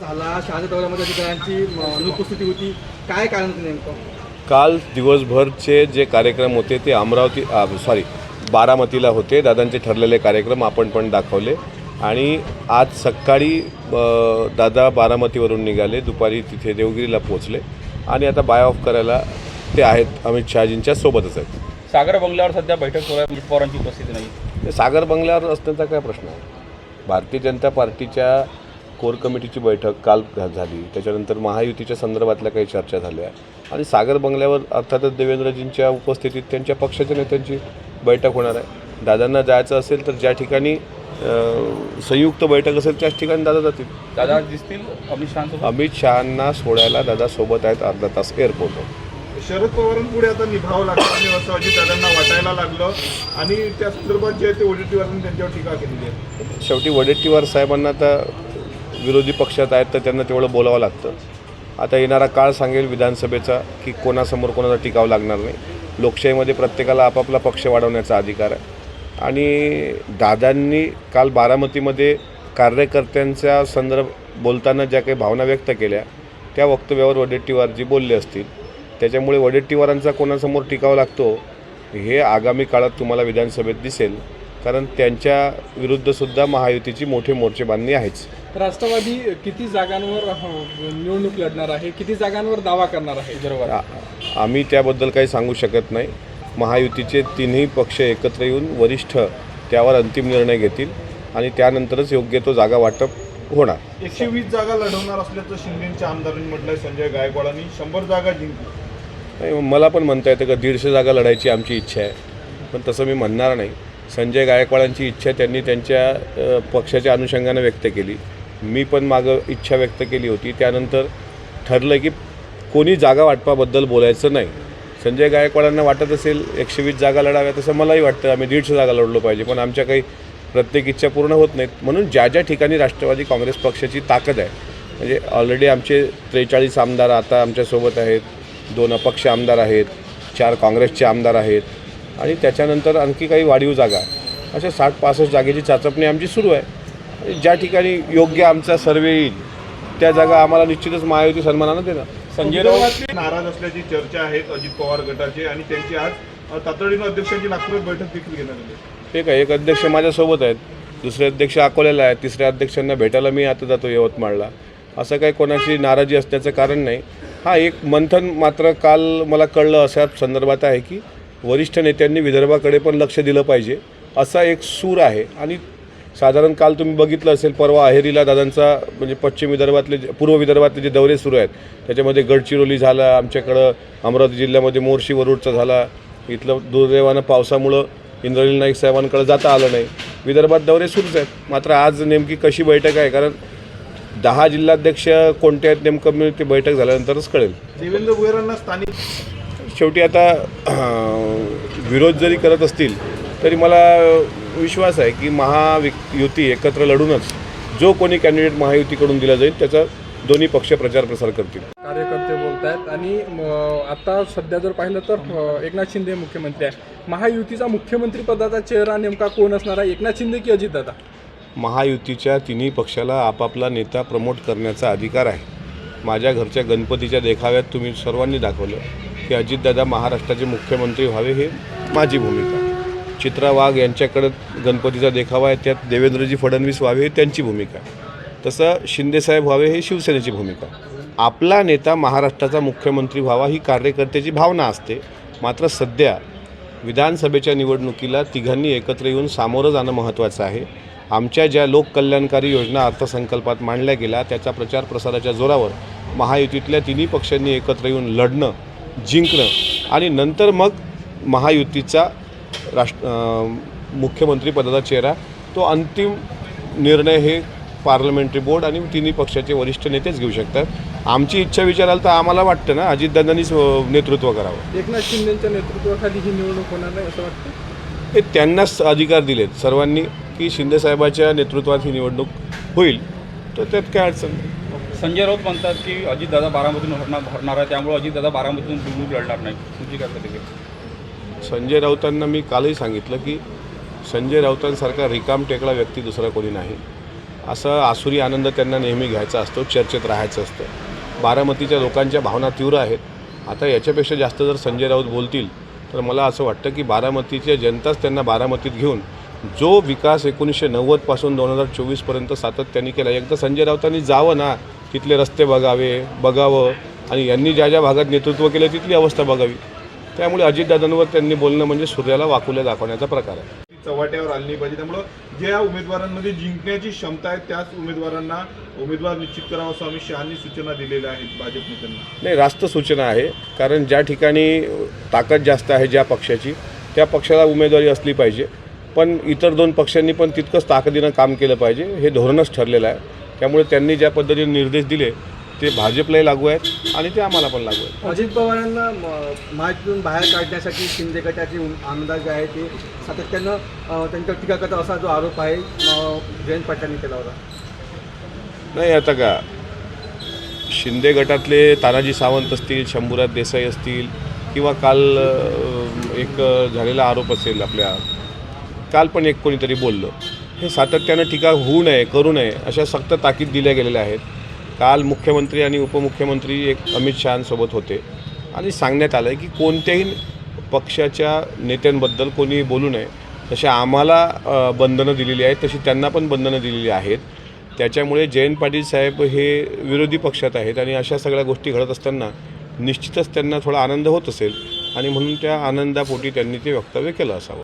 झाला? शहाजा दौऱ्यामध्ये अधिकाऱ्यांची म, अनुपस्थिती होती. काय कारण होतं नेमकं? काल दिवसभरचे जे कार्यक्रम होते ते अमरावती सॉरी बारामतीला होते. दादांचे ठरलेले कार्यक्रम आपण पण दाखवले. आणि आज सकाळी दादा बारामतीवरून निघाले. दुपारी तिथे देवगिरीला पोचले आणि आता बाय ऑफ करायला ते आहेत अमित शहाजींच्या सोबतच आहेत. सागर बंगल्यावर सध्या बैठक आहे. अजित पवारांची उपस्थिती नाही. ते सागर बंगल्यावर असण्याचा काय प्रश्न आहे? भारतीय जनता पार्टीच्या कोर कमिटीची बैठक काल झाली. त्याच्यानंतर महायुतीच्या संदर्भातल्या काही चर्चा झाल्या. आणि सागर बंगल्यावर अर्थातच देवेंद्रजींच्या उपस्थितीत त्यांच्या पक्षाच्या नेत्यांची बैठक होणार आहे. दादांना जायचं असेल तर ज्या ठिकाणी संयुक्त बैठक असेल त्याच ठिकाणी दादा जातील. दादा दिसतील? अमित शहासोबत? अमित शहांना सोडायला दादा सोबत आहेत अर्धा तास एअरपोर्टवर शरद पवारांपुढे आता निभावं लागतं आणि असं अजितदादांना वाटायला लागलं. आणि त्या संदर्भात जे आहे ते ओडिटीवरून त्यांच्यावर टीका केलेली आहे. शेवटी वडेट्टीवार साहेबांना आता विरोधी पक्षात आहेत तर त्यांना तेवढं बोलावं लागतं. आता येणारा काळ सांगेल विधानसभेचा की कोणासमोर कोणाचा टिकाव लागणार नाही. लोकशाहीमध्ये प्रत्येकाला आपापला पक्ष वाढवण्याचा अधिकार आहे. आणि दादांनी काल बारामतीमध्ये कार्यकर्त्यांच्या संदर्भ बोलताना ज्या काही भावना व्यक्त केल्या त्या वक्तव्यावर वडेट्टीवारजी बोलले असतील. त्याच्यामुळे वडेट्टीवारांचा कोणासमोर टिकाव लागतो हे आगामी काळात तुम्हाला विधानसभेत दिसेल. कारण त्यांच्या विरुद्धसुद्धा महायुतीची मोठे मोर्चे बांधणी आहेच. राष्ट्रवादी किती जागांवर निवडणूक लढणार आहे? किती जागांवर दावा करणार आहे? बरोबर आम्ही त्याबद्दल काही सांगू शकत नाही. महायुतीचे तिन्ही पक्ष एकत्र येऊन वरिष्ठ त्यावर अंतिम निर्णय घेतील आणि त्यानंतरच योग्य तो जागा वाटप होणार. एकशे वीस जागा लढवणार असल्याचं शिंदेच्या आमदारांनी म्हटलंय संजय गायकवाडांनी शंभर जागा जिंकली. नाही, मला पण म्हणता येतं का दीडशे जागा लढायची आमची इच्छा आहे. पण तसं मी म्हणणार नाही. संजय गायकवाडांची इच्छा त्यांनी त्यांच्या पक्षाच्या अनुषंगानं व्यक्त केली. मी पण मागं इच्छा व्यक्त केली होती. त्यानंतर ठरलं की कोणी जागा वाटपाबद्दल बोलायचं नाही. संजय गायकवाडांना वाटत असेल एकशे वीस जागा लढाव्या तसं मलाही वाटतं. आम्ही दीडशे जागा लढलो पाहिजे. पण आमच्या काही प्रत्येक इच्छा पूर्ण होत नाहीत. म्हणून ज्या ज्या ठिकाणी राष्ट्रवादी काँग्रेस पक्षाची ताकद आहे म्हणजे ऑलरेडी आमचे त्रेचाळीस आमदार आता आमच्यासोबत आहेत. दोन अपक्ष आमदार आहेत. चार काँग्रेसचे आमदार आहेत. आणि त्याच्यानंतर आणखी काही वाढीव जागा. अशा साठ पासष्ट जागेची चाचपणी आमची सुरू आहे. आणि ज्या ठिकाणी योग्य आमचा सर्वे येईल त्या जागा आम्हाला निश्चितच महायुती सन्मानानं देणार. संजय राऊत नाराज असल्याची चर्चा आहेत अजित पवार गटाचे आणि त्यांची आज तातडीनं अध्यक्षांची नागपुरात बैठक देखील आली ठीक आहे एक अध्यक्ष माझ्यासोबत आहेत दुसरे अध्यक्ष अकोल्याला आहेत तिसऱ्या अध्यक्षांना भेटायला मी आता जातो यवतमाळला. असं काही कोणाची नाराजी असण्याचं कारण नाही. हा एक मंथन मात्र काल मला कळलं अशा संदर्भात आहे की वरिष्ठ नेत्यांनी विदर्भाकडे पण लक्ष दिलं पाहिजे. असा एक सूर आहे. आणि साधारण काल तुम्ही बघितलं असेल परवा अहेरीला दादांचा म्हणजे पश्चिम विदर्भातले जे- पूर्व विदर्भातले जे दौरे सुरू आहेत त्याच्यामध्ये गडचिरोली झाला आमच्याकडं अमरावती जिल्ह्यामध्ये मोर्शी वरुडचा झाला. इथलं दुर्दैवानं पावसामुळं इंद्रनील नाईक साहेबांकडे जाता आलं नाही. विदर्भात दौरे सुरूच आहेत. मात्र आज नेमकी कशी बैठक आहे? कारण दहा जिल्हाध्यक्ष कोणते आहेत नेमकं मी ते बैठक झाल्यानंतरच कळेल. देवेंद्र भुयारांना स्थानिक शेवटी आता विरोध जरी करत असतील तरी मला विश्वास आहे की महायुती एकत्र लढूनच जो कोणी कॅन्डिडेट महायुतीकडून दिला जाईल त्याचा दोन्ही पक्ष प्रचार प्रसार करतील. कार्यकर्ते बोलत आहेत आणि आता सध्या जर पाहिलं तर एकनाथ शिंदे मुख्यमंत्री आहे. महायुतीचा मुख्यमंत्री पदाचा चेहरा नेमका कोण असणार आहे? एकनाथ शिंदे की अजितदादा महायुतीच्या तिन्ही पक्षाला आपापला नेता प्रमोट करण्याचा अधिकार आहे. माझ्या घरच्या गणपतीच्या देखाव्यात तुम्ही सर्वांनी दाखवलं. की अजितदादा महाराष्ट्राचे मुख्यमंत्री व्हावे हे माझी भूमिका. चित्रा वाघ यांच्याकडं गणपतीचा देखावा आहे त्यात देवेंद्रजी फडणवीस व्हावे हे त्यांची भूमिका तसं शिंदेसाहेब व्हावे हे शिवसेनेची भूमिका आपला नेता महाराष्ट्राचा मुख्यमंत्री व्हावा ही कार्यकर्त्याची भावना असते. मात्र सध्या विधानसभेच्या निवडणुकीला तिघांनी एकत्र येऊन सामोरं जाणं महत्त्वाचं आहे. आमच्या ज्या लोककल्याणकारी योजना अर्थसंकल्पात मांडल्या गेल्या त्याच्या प्रचार प्रसाराच्या जोरावर महायुतीतल्या तिन्ही पक्षांनी एकत्र येऊन लढणं जिंकणं. आणि नंतर मग महायुतीचा राष्ट्र अं, मुख्यमंत्री पदाचा चेहरा तो अंतिम निर्णय हे पार्लमेंटरी बोर्ड आणि तिन्ही पक्षाचे वरिष्ठ नेतेच घेऊ शकतात. आमची इच्छा विचाराल तर आम्हाला वाटतं ना अजितदादांनीच नेतृत्व करावं. एकनाथ शिंदेच्या नेतृत्वाखाली ही निवडणूक होणार नाही असं वाटतं? हे त्यांनाच अधिकार दिलेत. सर्वांनी की शिंदेसाहेबाच्या नेतृत्वात ही निवडणूक होईल तर त्यात काय अडचण नाही. संजय राऊत म्हणतात की अजितदादा बारामतीतून हरणार हरणार आहे त्यामुळे अजितदादा बारामतीतून निवडणूक लढणार नाही. तुमची काय प्रतिक्रिया? संजय राऊतांना मी कालही सांगितलं की संजय राऊतांसारखा रिकाम टेकडा व्यक्ती दुसरा कोणी नाही. असं आसुरी आनंद त्यांना नेहमी घ्यायचा असतो चर्चेत राहायचं असतं. बारामतीच्या लोकांच्या भावना तीव्र आहेत. आता याच्यापेक्षा जास्त जर संजय राऊत बोलतील तर मला असं वाटतं की बारामतीच्या जनताच त्यांना बारामतीत घेऊन जो विकास एकोणीसशे नव्वदपासून दोन हजार चोवीसपर्यंत सातत्याने केला एकदा संजय राऊतांनी जावं ना तिथले रस्ते बघावे बघावं आणि यांनी ज्या ज्या भागात नेतृत्व केलं तिथली अवस्था बघावी. त्यामुळे अजितदादांवर त्यांनी बोलणं म्हणजे सूर्याला वाकुल्या दाखवण्याचा प्रकार आहे. ती चव्हाट्यावर आली नाही पाहिजे. त्यामुळं ज्या उमेदवारांमध्ये जिंकण्याची क्षमता आहे त्याच उमेदवारांना उमेदवार निश्चित करावा असं अमित शहानी सूचना दिलेल्या आहेत भाजप नेत्यांना. नाही रास्त सूचना आहे. कारण ज्या ठिकाणी ताकद जास्त आहे ज्या पक्षाची त्या पक्षाला उमेदवारी असली पाहिजे. पण इतर दोन पक्षांनी पण तितकंच ताकदीनं काम केलं पाहिजे. हे धोरणच ठरलेलं आहे. त्यामुळे त्यांनी ज्या पद्धतीने निर्देश दिले ते भाजपलाही लागू आहेत आणि ते आम्हाला पण लागू आहेत. अजित पवारांना म- महायुतीतून बाहेर काढण्यासाठी शिंदे गटाचे आमदार जे आहे ते सातत्यानं अ, त्यांच्यावर टीका करतात असा जो आरोप आहे जयंत पाटलांनी केला होता. नाही आता का? शिंदे गटातले तानाजी सावंत असतील शंभूराज देसाई असतील किंवा काल एक झालेला आरोप असेल आपल्या काल पण एक कोणीतरी बोललं. हे सातत्यानं टीका होऊ नये करू नये अशा सक्त ताकीद दिल्या गेलेल्या आहेत. काल मुख्यमंत्री आणि उपमुख्यमंत्री एक अमित शहांसोबत होते. आणि सांगण्यात आलं की कोणत्याही पक्षाच्या नेत्यांबद्दल कोणी बोलू नये. तसे आम्हाला बंधनं दिलेली आहेत तशी त्यांना पण बंधनं दिलेली आहेत. त्याच्यामुळे जयंत पाटील साहेब हे विरोधी पक्षात आहेत आणि अशा सगळ्या गोष्टी घडत असताना निश्चितच त्यांना थोडा आनंद होत असेल. आणि म्हणून त्या आनंदापोटी त्यांनी ते वक्तव्य केलं असावं.